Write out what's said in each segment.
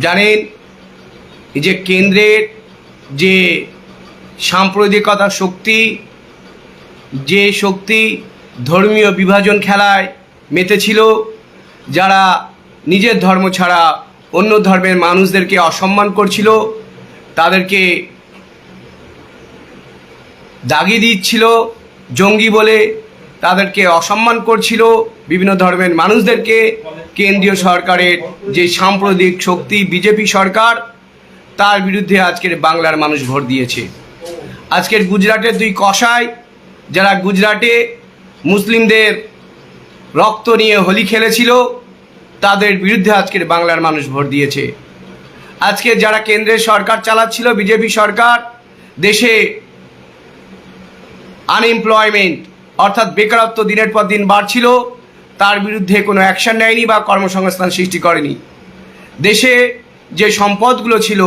জানেন যে কেন্দ্রের যে সাম্প্রদায়িকতা শক্তি, যে শক্তি ধর্মীয় বিভাজন খেলায় মেতেছিল, যারা নিজের ধর্ম ছাড়া অন্য ধর্মের মানুষদেরকে অসম্মান করছিল, তাদেরকে দাগি দিচ্ছিল, জঙ্গি বলে তাদেরকে অসম্মান করছিল বিভিন্ন ধর্মের মানুষদেরকে। কেন্দ্রীয় সরকারের যে সাম্প্রদায়িক শক্তি, বিজেপি সরকার, তার বিরুদ্ধে আজকের বাংলার মানুষ ভোট দিয়েছে। আজকের গুজরাটের দুই কসাই, যারা গুজরাটে মুসলিমদের রক্ত নিয়ে হোলি খেলেছিল, তাদের বিরুদ্ধে আজকের বাংলার মানুষ ভোট দিয়েছে। আজকে যারা কেন্দ্রের সরকার চালাচ্ছিল, বিজেপি সরকার, দেশে আনএমপ্লয়মেন্ট অর্থাৎ বেকারত্ব দিনের পর দিন বাড়ছিল, তার বিরুদ্ধে কোনো অ্যাকশন নেয়নি বা কর্মসংস্থান সৃষ্টি করেনি। দেশে যে সম্পদগুলো ছিল,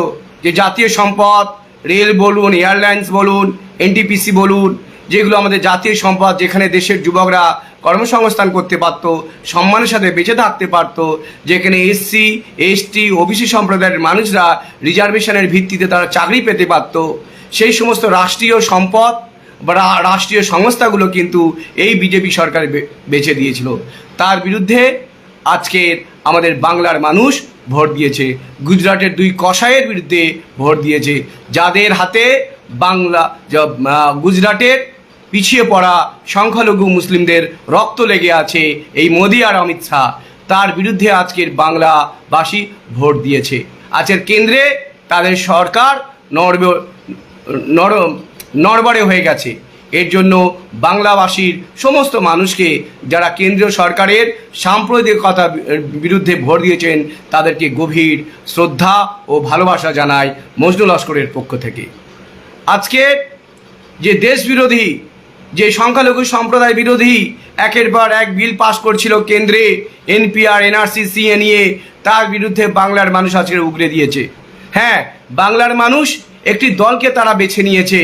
যে জাতীয় সম্পদ, রেল বলুন, এয়ারলাইন্স বলুন, এনটিপিসি বলুন, যেগুলো আমাদের জাতীয় সম্পদ যেখানে দেশের যুবকরা কর্মসংস্থান করতে পারত, সম্মানের সাথে বেঁচে থাকতে পারত, যেখানে এসসি, এসটি, ওবিসি সম্প্রদায়ের মানুষরা রিজার্ভেশনের ভিত্তিতে তারা চাকরি পেতে পারত, সেই সমস্ত রাষ্ট্রীয় সম্পদ রাষ্ট্রীয় সংস্থাগুলো কিন্তু এই বিজেপি সরকার বেছে দিয়েছিল। তার বিরুদ্ধে আজকের আমাদের বাংলার মানুষ ভোট দিয়েছে। গুজরাটের দুই কসাইয়ের বিরুদ্ধে ভোট দিয়েছে। যাদের হাতে বাংলা গুজরাটের পিছিয়ে পড়া সংখ্যালঘু মুসলিমদের রক্ত লেগে আছে এই মোদি আর অমিত শাহ। তার বিরুদ্ধে আজকের বাংলাবাসী ভোট দিয়েছে। আজকের কেন্দ্রে তাদের সরকার নড়ব নর নড়বড়ে হয়ে গেছে। এর জন্য বাংলাভাষীর সমস্ত মানুষকে যারা কেন্দ্রীয় সরকারের সাম্প্রদায়িকতা বিরুদ্ধে ভোট দিয়েছেন, তাদেরকে গভীর শ্রদ্ধা ও ভালোবাসা জানায় মজনু লস্করের পক্ষ থেকে। আজকে যে দেশ বিরোধী, যে সংখ্যালঘু সম্প্রদায় বিরোধী, একের পর এক বিল পাশ করছিল কেন্দ্রে, এনপিআর, এনআরসি সিএ নিয়ে তার বিরুদ্ধে বাংলার মানুষ আজকে উগরে দিয়েছে। হ্যাঁ বাংলার মানুষ একটি দলকে তারা বেছে নিয়েছে।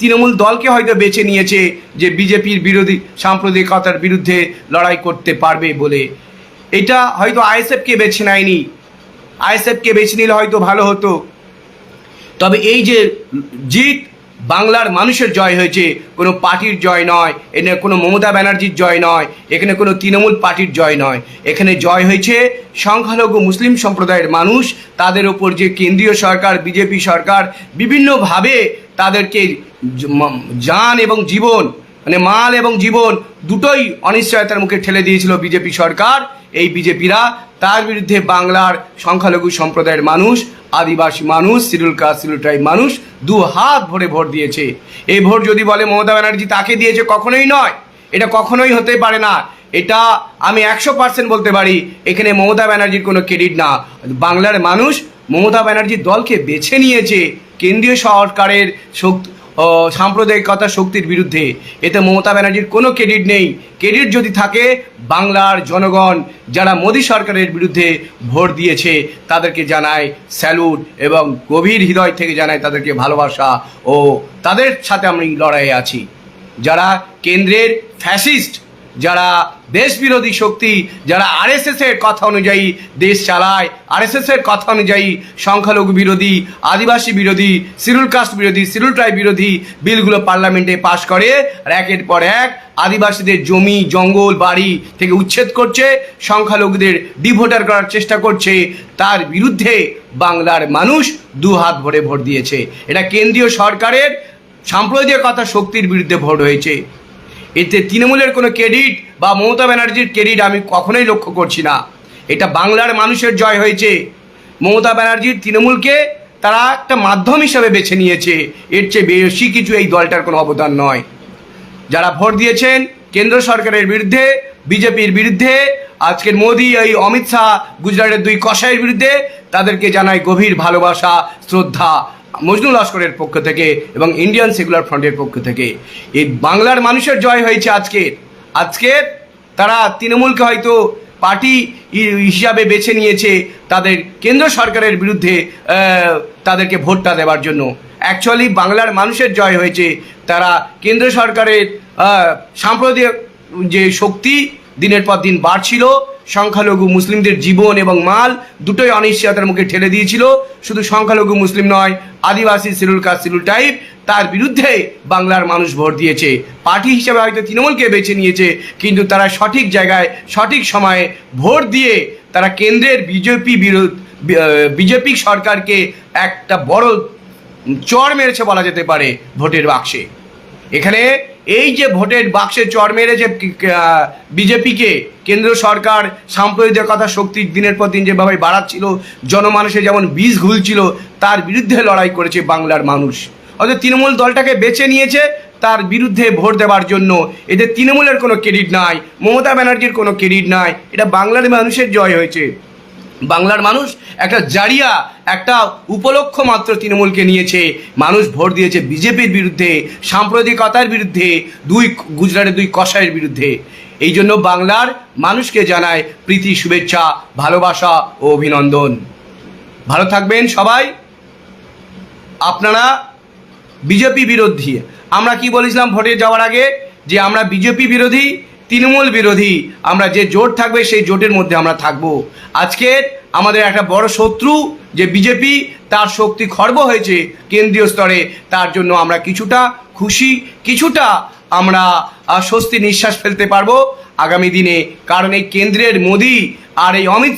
তৃণমূল দলকে হয়তো বেছে নিয়েছে যে বিজেপির বিরোধী সাম্প্রদায়িকতার বিরুদ্ধে লড়াই করতে পারবে বলে। এটা হয়তো আইএসএফকে বেছে নেয়নি। আইএসএফকে বেছে নিলে হয়তো ভালো হতো। তবে এই যে জিত বাংলার মানুষের জয় হয়েছে। কোনো পার্টির জয় নয়। এখানে কোনো মমতা ব্যানার্জির জয় নয়। এখানে কোনো তৃণমূল পার্টির জয় নয়। এখানে জয় হয়েছে সংখ্যালঘু মুসলিম সম্প্রদায়ের মানুষ। তাদের ওপর যে কেন্দ্রীয় সরকার, বিজেপি সরকার বিভিন্নভাবে তাদেরকে যান এবং জীবন মানে মাল এবং জীবন দুটোই অনিশ্চয়তার মুখে ঠেলে দিয়েছিল বিজেপি সরকার। এই বিজেপিরা তার বিরুদ্ধে বাংলার সংখ্যালঘু সম্প্রদায়ের মানুষ, আদিবাসী মানুষ, সিরুল কাস্ট, সিরুল ট্রাইব মানুষ দু হাত ভরে ভোট দিয়েছে। এই ভোট যদি বলে মমতা ব্যানার্জি তাকে দিয়েছে, কখনোই নয়। এটা কখনোই হতে পারে না। এটা আমি একশো পার্সেন্ট বলতে পারি, এখানে মমতা ব্যানার্জির কোনো ক্রেডিট না। বাংলার মানুষ মমতা ব্যানার্জির দলকে বেছে নিয়েছে। কেন্দ্রীয় সরকারের শক্তি সাম্প্রদায়িকতা শক্তির বিরুদ্ধে। এতে মমতা ব্যানার্জির কোনো ক্রেডিট নেই। ক্রেডিট যদি থাকে, বাংলার জনগণ যারা মোদী সরকারের বিরুদ্ধে ভোট দিয়েছে, তাদেরকে জানায় স্যালুট এবং গভীর হৃদয় থেকে জানায় তাদেরকে ভালোবাসা ও তাদের সাথে আমি লড়াইয়ে আছি। যারা কেন্দ্রের ফ্যাসিস্ট যারা দেশ বিরোধী শক্তি, যারা আরএসএস এর কথা অনুযায়ী দেশ চালায়, আরএসএস এর কথা অনুযায়ী সংখ্যালঘু বিরোধী, আদিবাসী বিরোধী সিরুল কাস্ট বিরোধী সিরুল ট্রাইব বিরোধী বিলগুলো পার্লামেন্টে পাশ করে র্যাকের পর এক আদিবাসীদের জমি, জঙ্গল, বাড়ি থেকে উচ্ছেদ করছে, সংখ্যালঘুদের ডিভোটার করার চেষ্টা করছে, তার বিরুদ্ধে বাংলার মানুষ দু হাত ভরে ভোট দিয়েছে। এটা কেন্দ্রীয় সরকারের সাম্প্রদায়িকতা শক্তির বিরুদ্ধে ভোট হয়েছে। এতে তৃণমূলের কোনো ক্রেডিট বা মমতা ব্যানার্জির ক্রেডিট আমি কখনোই লক্ষ্য করছি না। এটা বাংলার মানুষের জয় হয়েছে। মমতা ব্যানার্জির তৃণমূলকে তারা একটা মাধ্যম হিসাবে বেছে নিয়েছে। এর চেয়ে বেশি কিছু এই দলটার কোনো অবদান নয়। যারা ভোট দিয়েছেন কেন্দ্র সরকারের বিরুদ্ধে, বিজেপির বিরুদ্ধে, আজকের মোদি, এই অমিত শাহ, গুজরাটের দুই কসাইয়ের বিরুদ্ধে, তাদেরকে জানাই গভীর ভালোবাসা, শ্রদ্ধা। মজনু লস্করের পক্ষ থেকে এবং ইন্ডিয়ান সেকুলার ফ্রন্টের পক্ষ থেকে। এই বাংলার মানুষের জয় হয়েছে আজকে। আজকে তারা তৃণমূলকে হয়তো পার্টি হিসাবে বেছে নিয়েছে তাদের কেন্দ্র সরকারের বিরুদ্ধে তাদেরকে ভোটটা দেওয়ার জন্য। অ্যাকচুয়ালি বাংলার মানুষের জয় হয়েছে। তারা কেন্দ্র সরকারের সাম্প্রদায়িক যে শক্তি দিনের পর দিন বাড়ছিল। সংখ্যালঘু মুসলিমদের জীবন এবং মাল দুটোই অনিশ্চয়তার মুখে ঠেলে দিয়েছিল। শুধু সংখ্যালঘু মুসলিম নয়, আদিবাসী সিরুল কাজ সিরুল টাইপ তার বিরুদ্ধে বাংলার মানুষ ভোট দিয়েছে। পার্টি হিসেবে হয়তো তৃণমূলকে বেছে নিয়েছে, কিন্তু তারা সঠিক জায়গায়, সঠিক সময়ে ভোট দিয়ে তারা কেন্দ্রের বিজেপি বিরোধ বিজেপি সরকারকে একটা বড় চর মেরেছে বলা যেতে পারে ভোটের বাক্সে। এখানে এই যে ভোটের বাক্সে চর মেরেছে বিজেপিকে কেন্দ্র সরকার সাম্প্রদায়িকতা শক্তির দিনের পর দিন যেভাবে বাড়াচ্ছিল, জনমানুষে যেমন বীজ ঘুলছিল, তার বিরুদ্ধে লড়াই করেছে বাংলার মানুষ। অর্থাৎ তৃণমূল দলটাকে বেছে নিয়েছে, তার বিরুদ্ধে ভোট দেওয়ার জন্য। এতে তৃণমূলের কোনো ক্রেডিট নাই, মমতা ব্যানার্জির কোনো ক্রেডিট নাই। এটা বাংলার মানুষের জয় হয়েছে। বাংলার মানুষ একটা জারিয়া, একটা উপলক্ষ মাত্র তৃণমূলকে নিয়েছে। মানুষ ভোট দিয়েছে বিজেপির বিরুদ্ধে, সাম্প্রদায়িকতার বিরুদ্ধে, দুই গুজরাটের দুই কষায়ের বিরুদ্ধে। এই জন্য বাংলার মানুষকে জানায় প্রীতি, শুভেচ্ছা, ভালোবাসা ও অভিনন্দন। ভালো থাকবেন সবাই। আপনারা বিজেপি বিরোধী। আমরা কি বলেছিলাম ভোটে যাওয়ার আগে? যে আমরা বিজেপি বিরোধী তৃণমূল বিরোধী, আমরা যে জোট থাকবে সেই জোটের মধ্যে আমরা থাকব। আজকের আমাদের একটা বড় শত্রু, যে বিজেপি, তার শক্তি খর্ব হয়েছে কেন্দ্রীয় স্তরে, তার জন্য আমরা কিছুটা খুশি, কিছুটা আমরা স্বস্তি নিঃশ্বাস ফেলতে পারব। আগামী দিনে কারণ এই কেন্দ্রের মোদি আর এই অমিত